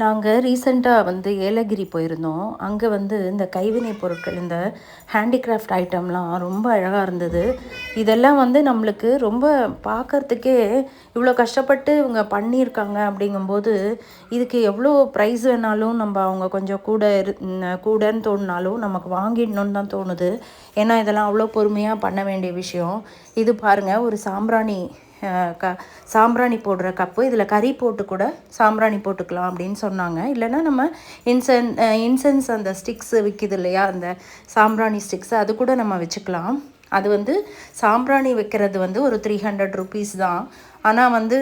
நாங்கள் ரீசெண்டாக வந்து ஏலகிரி போயிருந்தோம். அங்கே வந்து இந்த கைவினை பொருட்கள் இந்த ஹேண்டிகிராஃப்ட் ஐட்டம்லாம் ரொம்ப அழகாக இருந்தது. இதெல்லாம் வந்து நம்மளுக்கு ரொம்ப பார்க்கறதுக்கே இவ்வளோ கஷ்டப்பட்டு இவங்க பண்ணியிருக்காங்க அப்படிங்கும்போது இதுக்கு எவ்வளோ ப்ரைஸ் வேணாலும் நம்ம அவங்க கொஞ்சம் கூட இரு கூடன்னு தோணுனாலும் நமக்கு வாங்கிடணும்னு தான் தோணுது. ஏன்னா இதெல்லாம் அவ்வளோ பொறுமையாக பண்ண வேண்டிய விஷயம். இது பாருங்கள் ஒரு சாம்பிராணி க சாம்பிராணி போடுற கப்பு இதில் கறி போட்டு கூட சாம்பிராணி போட்டுக்கலாம் அப்படின்னு சொன்னாங்க. இல்லைன்னா நம்ம இன்சென் இன்சென்ஸ் அந்த ஸ்டிக்ஸு விற்கிது இல்லையா அந்த சாம்பிராணி ஸ்டிக்ஸ் அது கூட நம்ம வச்சுக்கலாம். அது வந்து சாம்பிராணி வைக்கிறது வந்து ஒரு த்ரீ ஹண்ட்ரட் ருபீஸ் தான். ஆனால் வந்து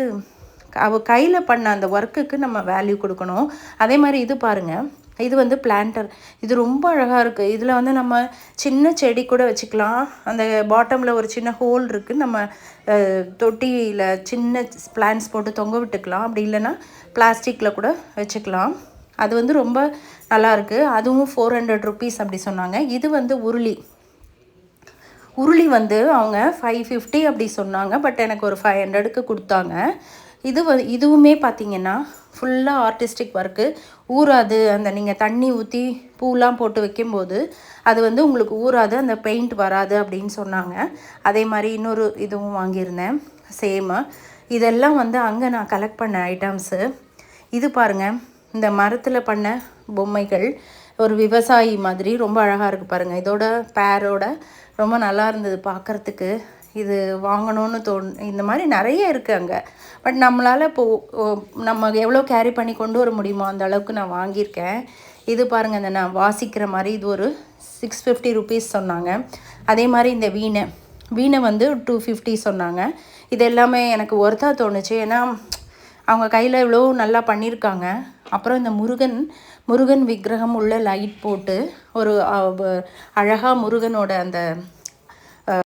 அவ கையில் பண்ண அந்த ஒர்க்குக்கு நம்ம வேல்யூ கொடுக்கணும். அதே மாதிரி இது பாருங்கள் இது வந்து பிளான்டர் இது ரொம்ப அழகாக இருக்குது இதில் வந்து நம்ம சின்ன செடி கூட வச்சுக்கலாம். அந்த பாட்டமில் ஒரு சின்ன ஹோல் இருக்குது நம்ம தொட்டியில் சின்ன பிளான்ஸ் போட்டு தொங்க விட்டுக்கலாம். அப்படி இல்லைன்னா பிளாஸ்டிக்கில் கூட வச்சுக்கலாம். அது வந்து ரொம்ப நல்லாயிருக்கு அதுவும் ஃபோர் ஹண்ட்ரட் ருபீஸ் அப்படி சொன்னாங்க. இது வந்து உருளி. உருளி வந்து அவங்க ஃபைவ் ஃபிஃப்டி அப்படி சொன்னாங்க. பட் எனக்கு ஒரு ஃபைவ் ஹண்ட்ரடுக்கு கொடுத்தாங்க. இது வ இதுவுமே பார்த்தீங்கன்னா ஃபுல்லாக ஆர்டிஸ்டிக் ஒர்க்கு ஊறாது அந்த நீங்கள் தண்ணி ஊற்றி பூலாம் போட்டு வைக்கும்போது அது வந்து உங்களுக்கு ஊறாது அந்த பெயிண்ட் வராது அப்படின்னு சொன்னாங்க. அதே மாதிரி இன்னொரு இதுவும் வாங்கியிருந்தேன் சேமு இதெல்லாம் வந்து அங்கே நான் கலெக்ட் பண்ண ஐட்டம்ஸு இது பாருங்கள் இந்த மரத்தில் பண்ண பொம்மைகள் ஒரு விவசாயி மாதிரி ரொம்ப அழகாக இருக்குது பாருங்கள் இதோட பேரோட ரொம்ப நல்லா இருந்தது பார்க்குறதுக்கு இது வாங்கணும்னு தோண் இந்த மாதிரி நிறைய இருக்குது அங்கே. பட் நம்மளால் இப்போது நம்ம எவ்வளோ கேரி பண்ணி கொண்டு வர முடியுமோ அந்த அளவுக்கு நான் வாங்கியிருக்கேன். இது பாருங்கள் இந்த நான் வாசிக்கிற மாதிரி இது ஒரு சிக்ஸ் ஃபிஃப்டி ருபீஸ் சொன்னாங்க. அதே மாதிரி இந்த வீணை. வீணை வந்து டூ ஃபிஃப்டி சொன்னாங்க. இது எல்லாமே எனக்கு ஒர்த்தாக தோணுச்சு. ஏன்னா அவங்க கையில் இவ்வளோ நல்லா பண்ணியிருக்காங்க. அப்புறம் இந்த முருகன் முருகன் விக்கிரகம் உள்ள லைட் போட்டு ஒரு அழகாக முருகனோட அந்த